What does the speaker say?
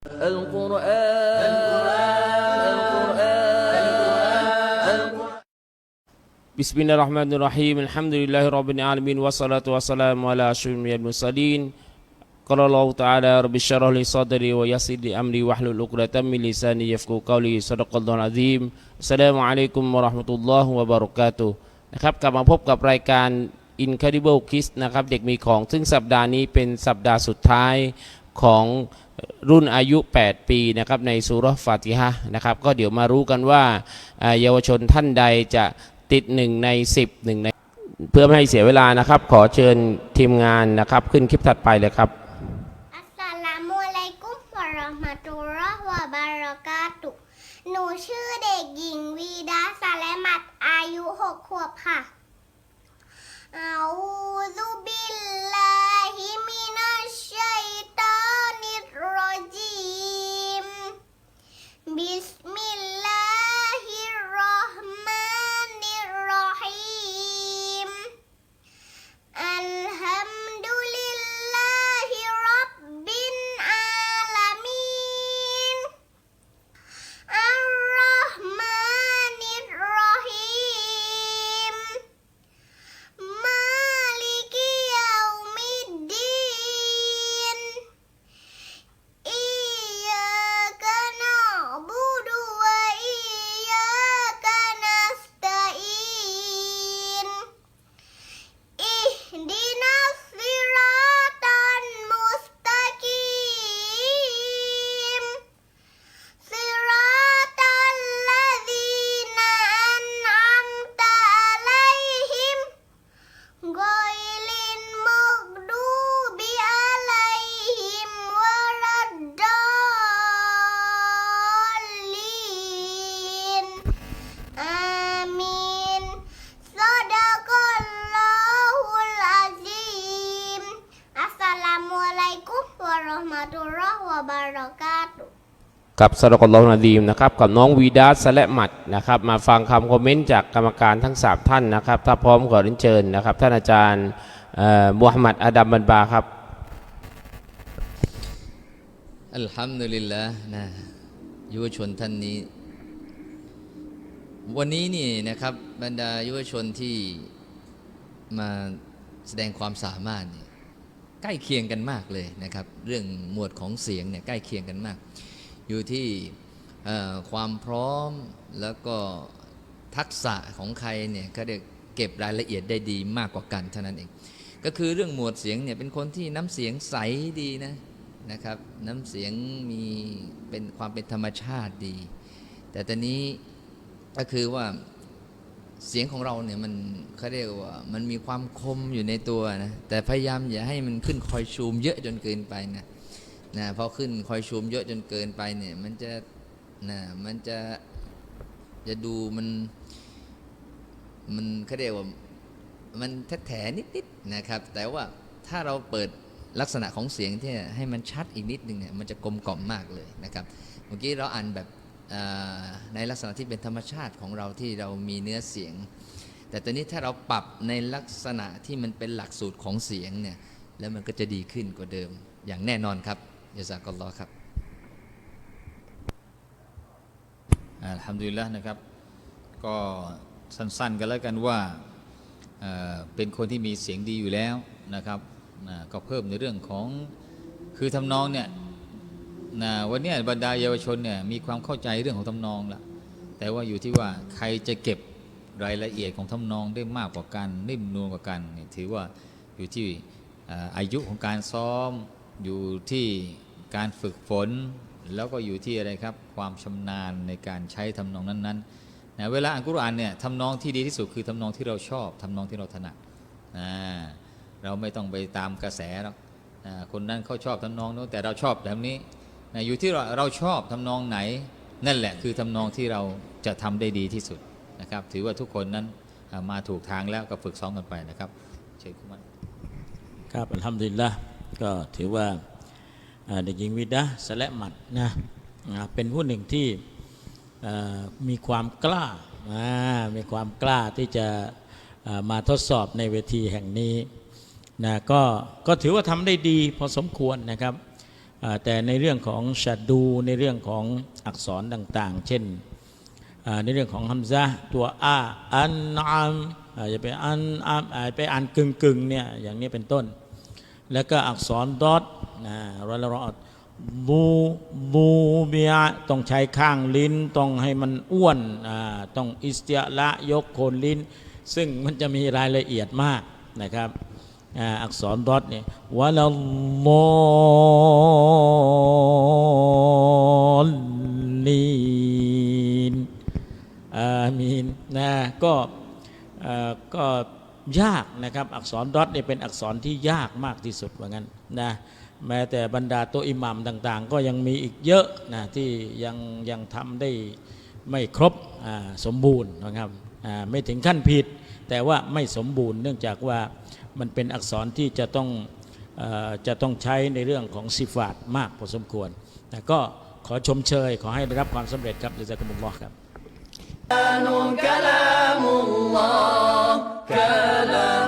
القرآن القرآن بسم الله الرحمن الرحيم الحمد لله رب العالمين والصلاة والسلام على أشرف المرسلين قال الله تعالى رب اشرح لي صدري ويسر لي أمري واحلل عقدة من لساني يفقهوا قولي صدق الله العظيم السلام عليكم ورحمة الله وبركاته นะครับกลับมาพบกับรายการ Incredible Kids นะครับเด็กมีของ ซึ่งสัปดาห์นี้เป็นสัปดาห์สุดท้าย ของรุ่นอายุ 8 ปีนะครับในสุรฟาติฮะนะครับ ก็เดี๋ยวมารู้กันว่าเยาวชนท่านใดจะติด 1 ใน 10หนึ่งใน เพื่อไม่ให้เสียเวลานะครับ ขอเชิญทีมงานนะครับขึ้นคลิปถัดไปเลยครับ อัสสลามุอะลัยกุมวะเราะห์มะตุลลอฮ์วะบารากาตุหนูชื่อเด็กหญิงวีดาสาเลมัดอายุหกขวบค่ะอาอูซุบ กับสรกลลอฮุนดีมนะครับกับน้องวีดาสและหมัดนะครับมาฟังคำคอมเมนต์จากกรรมการทั้งสามท่านนะครับ ถ้าพร้อมขอเรียนเชิญนะครับ ท่านอาจารย์มูฮัมหมัดอาดัมบันบาครับอัลฮัมดุลิลละนะยุวชนท่านนี้ วันนี้นี่นะครับบรรดายุวชนที่มาแสดงความสามารถเนี่ยใกล้เคียงกันมากเลยนะครับ เรื่องหมวดของเสียงเนี่ยใกล้เคียงกันมาก อยู่ที่ความพร้อมแล้วก็ทักษะของใครเนี่ยก็ได้เก็บรายละเอียดได้ดีมากกว่ากันเท่านั้นเองก็คือเรื่องหมวดเสียงเนี่ยเป็นคนที่น้ำเสียงใสดีนะนะครับ น้ำเสียงมีเป็นความเป็นธรรมชาติดี แต่ตอนนี้ก็คือว่าเสียงของเราเนี่ยมันเขาเรียกว่ามันมีความคมอยู่ในตัวนะแต่พยายามอย่าให้มันขึ้นคอยชูมเยอะจนเกินไปนะ นะพราะขึ้นคอยชูมเยอะจนเกินไปเนี่ย มันจะนะมันจะจะดูมัน มันเขาเรียกว่ามันแท้แถๆนิดๆนะครับ แต่ว่าถ้าเราเปิดลักษณะของเสียงที่ให้มันชัดอีกนิดนึงเนี่ยมันจะกลมกล่อมมากเลยนะครับเมื่อกี้เราอ่านแบบในลักษณะที่เป็นธรรมชาติของเราที่เรามีเนื้อเสียง แต่ตอนนี้ถ้าเราปรับในลักษณะที่มันเป็นหลักสูตรของเสียงเนี่ยแล้วมันก็จะดีขึ้นกว่าเดิมอย่างแน่นอนครับ ยาซากอลลอครับอัลฮัมดุลิลละนะครับ ก็สั้นๆกันแล้วกันว่าเเป็นคนที่มีเสียงดีอยู่แล้วนะครับก็เพิ่มในเรื่องของคือทำนองเนี่ยนะวันนี้บรรดาเยาวชนเนี่ยมีความเข้าใจเรื่องของทำนองละแต่ว่าอยู่ที่ว่าใครจะเก็บรายละเอียดของทำนองได้มากกว่ากันนิ่มนวลกว่ากันถือว่าอยู่ที่อายุของการซ้อม อยู่ที่การฝึกฝน แล้วก็อยู่ที่อะไรครับ ความชำนาญในการใช้ทำนองนั้นๆนะเวลาอ่านกุรอานเนี่ยทำนองที่ดีที่สุดคือทำนองที่เราชอบทำนองที่เราถนัดนะเราไม่ต้องไปตามกระแสหรอกนะคนนั้นเขาชอบทำนองโน้นแต่เราชอบแบบนี้นะอยู่ที่เราเราชอบทำนองไหน นั่นแหละคือทำนองที่เราจะทำได้ดีที่สุดนะครับถือว่าทุกคนนั้นมาถูกทางแล้วก็ฝึกซ้อมกันไปนะครับเชิญคุณมันครับอัลฮัมดุลิลละ ก็ถือว่าเด็กหญิงวิดาสละหมัดนะเป็นผู้หนึ่งที่มีความกล้า มีความกล้าที่จะมาทดสอบในเวทีแห่งนี้นะก็ก็ถือว่าทำได้ดีพอสมควรนะครับแต่ในเรื่องของชัดดูในเรื่องของอักษรต่างๆ เช่นในเรื่องของฮัมซะห์ตัวอาอันอามอาจจะไปอันอามอาจไปอ่านกึ่งกึ่งๆเนี่ยอย่างนี้เป็นต้น แล้วก็อักษรดอทนะรอลรอดบูบูเบียต้องใช้ข้างลิ้นต้องให้มันอ้วนอ่าต้องอิสติละยกโคนลิ้น ซึ่งมันจะมีรายละเอียดมากนะครับอ่าอักษรดอทเนี่ยวะลลอลีนอามีนนะก็อ่อก็ ยากนะครับ อักษรดอทเนี่ยเป็นอักษรที่ยากมากที่สุดว่างั้นนะแม้แต่บรรดาตัวอิหมัมต่างๆ ก็ยังมีอีกเยอะนะที่ยังยังทำได้ไม่ครบสมบูรณ์นะครับไม่ถึงขั้นผิด แต่ว่าไม่สมบูรณ์ เนื่องจากว่ามันเป็นอักษรที่จะต้องจะต้องใช้ในเรื่องของสิฟาดมากพอสมควรแต่ก็ขอชมเชย ขอให้ได้รับความสำเร็จครับจาซักุมุลลอฮ์ครับ كلام.